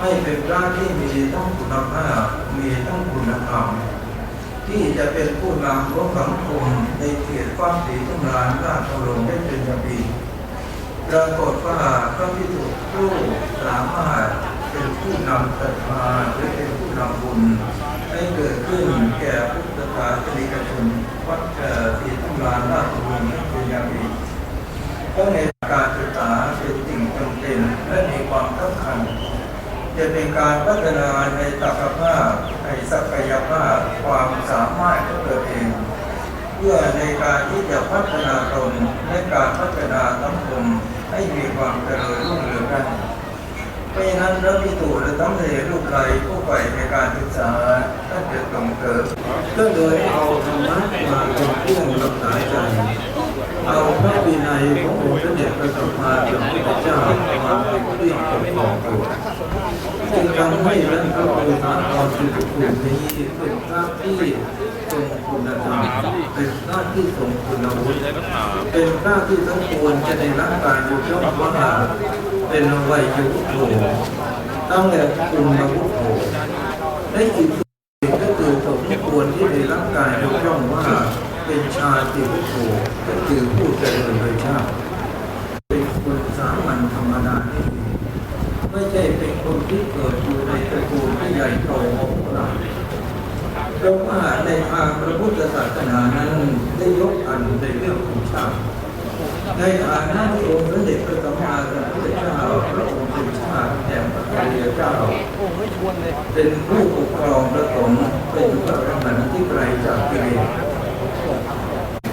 ให้เป็นพระที่มีทั้งคุณภาพมีทั้งคุณธรรมที่จะเป็นผู้นำของสังคมในเขตความสีทุงลานราชวงศ์ได้เป็นอย่างดีปรากฏว่าพระพิสุผู้สามารถเป็นผู้นำศรัทธาหรือเป็นผู้นำบุญให้เกิดขึ้นแก่พุทธศาสนิกชนวัดเอ่อสีทุงลานราชวงศ์ได้เป็นอย่างดีเพราะในรศึกษาเป็นสิ่งจำเป็นและมีความสำคัญ จะเป็นการพัฒนาในศักภาพในศักยภาพความสามารถของตัวเอง เพื่อในการที่จะพัฒนาตนและการพัฒนาสังคมให้มีความเจริญรุ่งเรืองได้เพราะฉะนั้นพระพิสูจน์และทั้งเทลูกไหลผู้ใฝ่ในการศึกษาท่านจะส่งเสริมก็โดยเอาธรรมะมาเป็นเครื่องรักษาใจเอาพระวินัยขององค์พระเดชพระสัมมาสัมพุทธเจ้ามาเป็นเครื่องปกครองตัว จึงทำให้ท่านพระโพธิสัตว์ตอนที่ถูกนี้เป็นพระที่ทรงคุณธรรมเป็นพระที่ทรงคุณวุฒิเป็นพระที่สมควรจะได้รับการยกย่องว่าเป็นวัยยุคโผตั้งแต่คุณวุฒิโผได้อีกสิ่งก็คือสมควรที่ได้รับการยกย่องว่าเป็นชาติวุฒิโผก็คือผู้เจริญโดยชาติเป็นคนสามัญธรรมดาที่ไม่ใช่ ที่เกิดอยู่ในตระกูลที่ใหญ่โตของเราเพราะว่าในทางพระพุทธศาสนานั้นได้ยกอันในเรื่องของชาติในฐานะที่องค์พระเดชพระสัมมาสัมพุทธเจ้าพระองค์เป็นชาติแห่งพระอริยเจ้าเป็นผู้ปกครองพระสงฆ์เป็นพระอรหันต์ที่ไกลจากกิเลส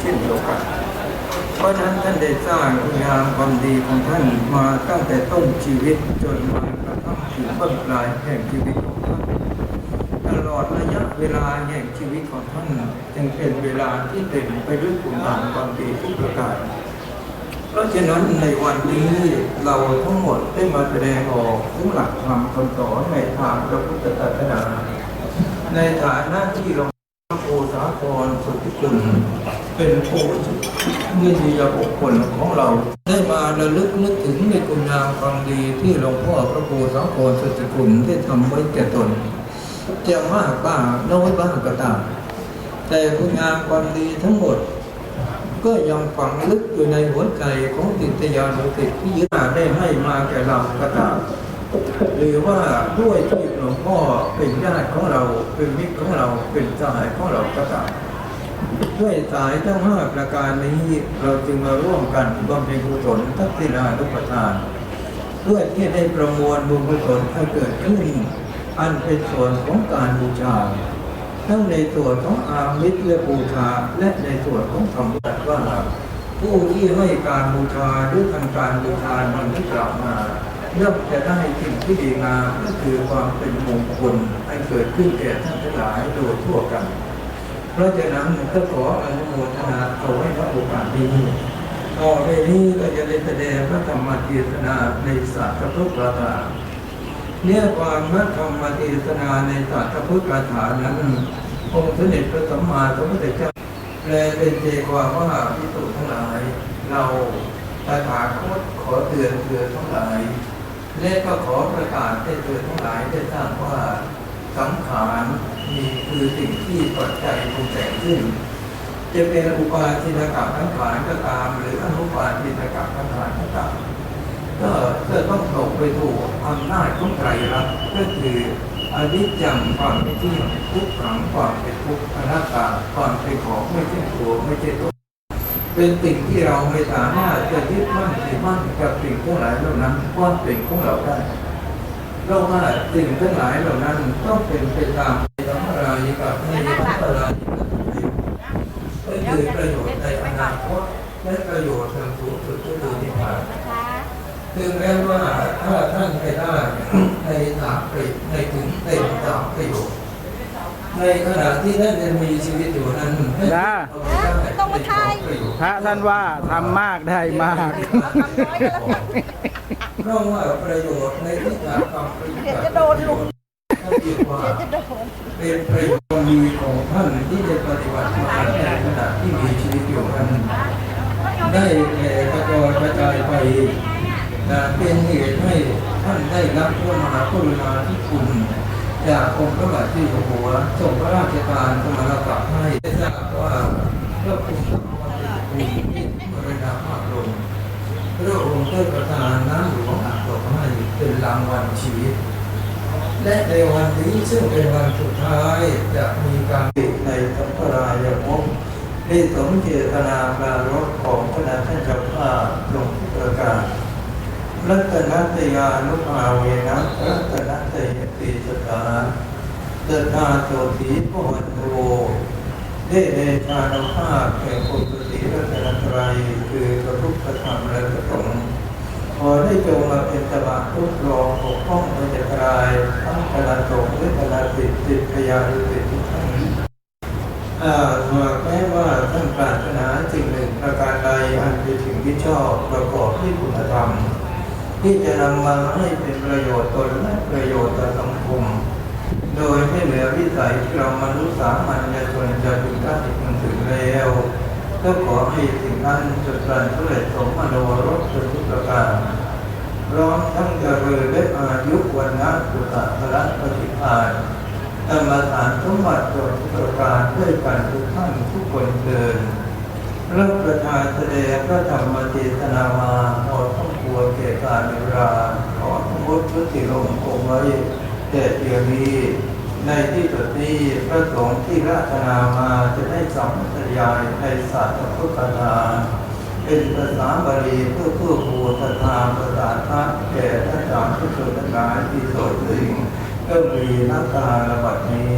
เช่นเดียวกันเพราะฉะนั้นท่านได้สร้างคุณงามความดีของท่านมาตั้งแต่ต้นชีวิตจนมา ถึงเบื้องปลายแห่งชีวิตของท่านตลอดระยะเวลาแห่งชีวิตของท่านจึงเป็นเวลาที่เต็มไปด้วยคุณงามความดีทุกประการเพราะฉะนั้นในวันนี้เราทั้งหมดได้มาแสดงออกถึงหลักธรรมคำสอนในทางพระพุทธศาสนาในฐานะที่เราพระโอสาครสุทธิคุณ เป็นผู้นิติยบุคคลของเรา ได้มาระลึกนึกถึงในคุณงามความดีที่หลวงพ่อพระโอสาครสุทธิคุณได้ทำไว้แก่ตนจะมากบ้างน้อยบ้างก็ตามแต่คุณงามความดีทั้งหมด ก็ยังฝังลึกอยู่ในหัวใจของติตยานุติที่ยึดได้ให้มาแก่เราก็ตามหรือว่าด้วยที่หลวงพ่อเป็นญาติของเราเป็นมิตรของเราเป็นสหายของเราก็ตาม ด้วยสายทั้งห้าประการนี้เราจึงมาร่วมกันบำเพ็ญกุศลทักษิณานุปทานเพื่อที่ได้ประมวลบุญกุศลให้เกิดขึ้น อันเป็นส่วนของการบูชา ทั้งในส่วนของอามิตรและบูชาและในส่วนของธรรมะว่า ผู้ที่ให้การบูชาหรือทำการบูชามันที่กล่าวมาย่อมจะได้สิ่งที่ดีงามก็คือความเป็นมงคลให้เกิดขึ้นแก่ท่านทั้งหลายโดยทั่วกัน เพราะฉะนั้นก็ขออนุโมทนาขอให้พระโอกาสนี้ต่อไปนี้ก็จะได้แสดงพระธรรมเทศนาในศาสตร์พุทธศาสนาเนี่ยความนัธรรมเทศนาในศาสตร์พุทธคาถานั้นองค์สมเด็จพระสัมมาสัมพุทธเจ้าแปลเป็นใจความว่าพิสุทั้งหลาย เราตถาคตขอเตือนเตือทั้งหลาย และก็ขอประกาศให้เตือนทั้งหลายได้ทราบว่า สังขารมีคือสิ่งที่ปัจจัยปรุงแต่งขึ้น จะเป็นอุปาทินกรรมทั้งขานก็ตาม หรืออนุปาทินกรรมทั้งขานก็ตามก็จะต้องตกไปถูกอำนาจของไตรลักษณ์ก็คืออนิจจังความไม่เที่ยงทุกขังความเป็นทุกข์อนัตตาความเป็นของไม่ใช่ตัวไม่ใช่ตัวเป็นสิ่งที่เราไม่สามารถจะยึดมั่นถือมั่นกับสิ่งทั้งหลายเหล่านั้นว่าเป็นของเราได้ เพราว่าสิ่งทั้งหลายเหล่านั้นต้องเป็นไปตามธรรมรายกับในธรรมรายกับก็คือประโยชน์ในอนาคตและประโยชน์ทางสูงสุดก็คือนิพพานถึงแม้ว่าถ้าท่านไปได้ในสามประโยชน์ในถึงในสามประโยชน์ ในขณะที่ท่านยังมีชีวิตอยู่นั้นให้นะเอาไปได้ต้องมาทายในสองประโยชน์พระท่านว่าทำมากได้มาก เพราะว่าประโยชน์ในที่ทางความประโยชน์เดี๋ยวจะโดนลุกท่านเรียกว่าจะโดนเป็นประโยชน์ดีของท่านที่ได้ปฏิบัติมาในขณะที่มีชีวิตอยู่นั้นได้แผ่กระจายกระจายไปนะเป็นเหตุให้ท่านได้รับพระมหากรุณาธิคุณ จากองค์พระบาทที่อยู่หัวทรงพระราชทานสมณศักดิ์ให้ได้ทราบว่าพระคุณพระคุณที่มรณภาพลงพระองค์ได้ประทานน้ำหลวงอัดดอกให้เป็นรางวัลชีวิต และในวันนี้ซึ่งเป็นวันสุดท้ายจะมีการในสัมปรายภพได้สมเจตนาการรบของคณะท่านเจ้าภาพลงประกาศ รัตนัตยานุภาเวนะรัตนัตยติสตาตถาโสถีพวันโตได้เดชานุภาพแห่งคุณปฏิรัตนตรัยคือพระพุทธธรรมและพระสงฆ์ขอได้จงมาเป็นตบะทุกรองปกป้องพระจ้ารายทั้งคณะสงฆ์และคณะสิทธิสิทธิพยานุสิทธิทุกท่านอ่าหากแม้ว่าท่านปรารถนาสิ่งหนึ่งประการใดอันเป็นสิ่งที่ชอบประกอบด้วยคุณธรรม ที่จะนำมาให้เป็นประโยชน์ตนและประโยชน์ต่อสังคม โดยไม่เหลือวิสัยที่เรามนุษย์สามัญชนจะถึงได้ถึงถึงแล้วก็ขอให้สิ่งนั้นจุดกลั่นสำเร็จสมโนรสจนทุกประการร้อมทั้งเจริญและอายุวันนะสุตะพระปฏิภาณธรรมฐานสมบัติโดยประการด้วยกันทุกท่านทุกคนเดินเริ่มประธานแสดงพระธรรมเทศนามาพอต้ง ควรแก่การเวลาขอสมมติพระติลงคงไว้แต่เดียวนี้ในที่สุดนี้พระสงฆ์ที่ราชนามาจะได้สัมปยายในศาสตร์พุทธศาเป็นภาษาบาลีเพื่อเพื่อบูชาธรรมประสาทะแก่ท่านสามผู้ชนทั้งหลายที่โสดถึงก็มีนักการระบัดนี้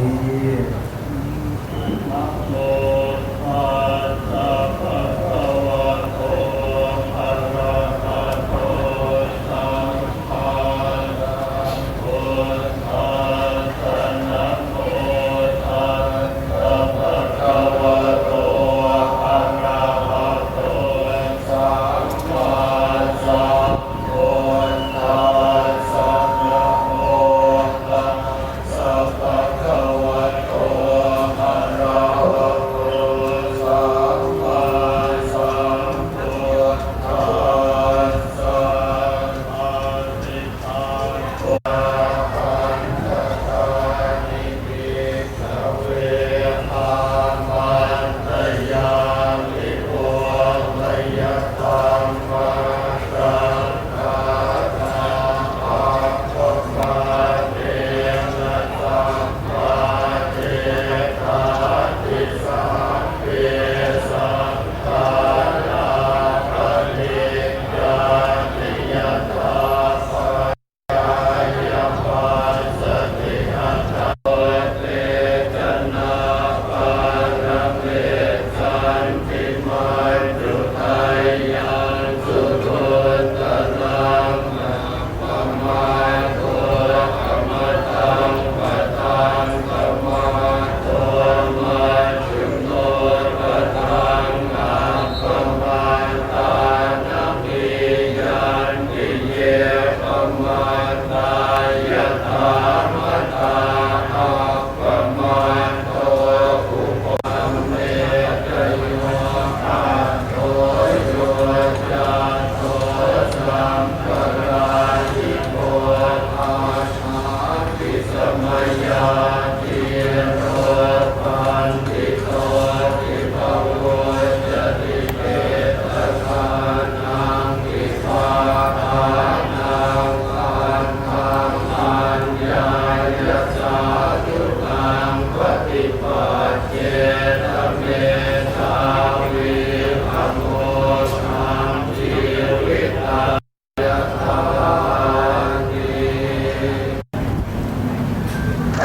uh,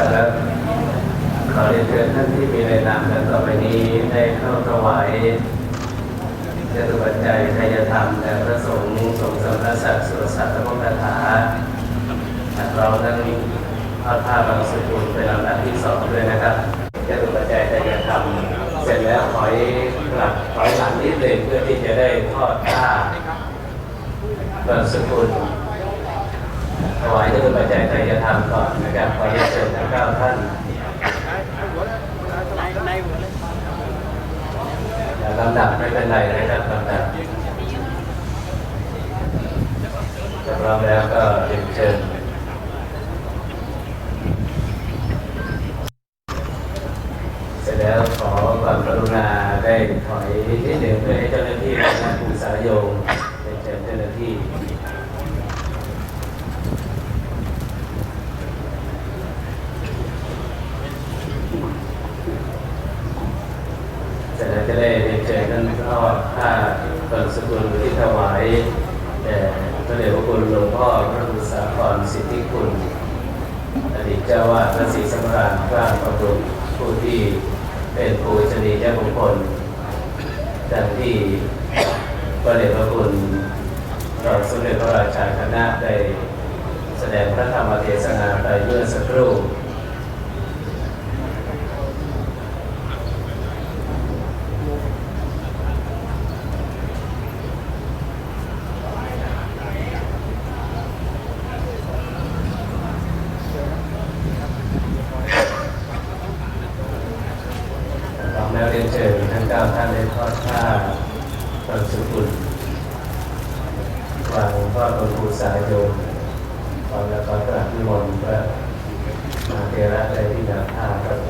ครับแล้วขอเรียนเชิญท่านที่มีในนามดังต่อไปนี้ได้เข้าถวายจตุปัจจัยทายธรรมแด่พระสงฆ์ทรงสำนักศักดิ์สุรศักดิ์พระพุทธถาเราทั้งพระท่าบางสกุลเป็นลำดับที่สองด้วยนะครับจตุปัจจัยทายธรรมเสร็จแล้วถอยหลังถอยหลังนิดหนึ่งเพื่อที่จะได้ทอดผ้าบางสกุล ถวายเรื่องปัจจัยไตรยธรรมก่อนนะครับขอเรียนเชิญทั้งเก้าท่านลำดับไม่เป็นไรนะครับลำดับถ้าพร้อมแล้วก็เรียนเชิญเสร็จแล้วขอความกรุณาได้ถอยนิดหนึ่งเพื่อให้เจ้าหน้าที่และนักศึกษาโยมเป็นเชิญเจ้าหน้าที่ เสร็จแล้วจะได้เรียนเชิญท่านทอดผ้าตนสกุลที่ถวายแด่พระเดชพระคุณหลวงพ่อพระบุษาพรสิทธิคุณ อดีตเจ้าวาด พระศรีสมราชพระประดุผู้ที่เป็นผู้ชนียบุคคลดังที่พระเดชพระคุณรองสมเด็จพระราชาคณะได้แสดงพระธรรมเทศนาไปเมื่อสักครู่ แล้วเรียนเชิญทั้งเก้าท่านได้ทอดผ้าตอนสุกุลวางพ่อดบนภูสายโยมตอนแล้วก็กราบนิมนต์พระมหาเทระได้ที่นาผ้าพรับอะ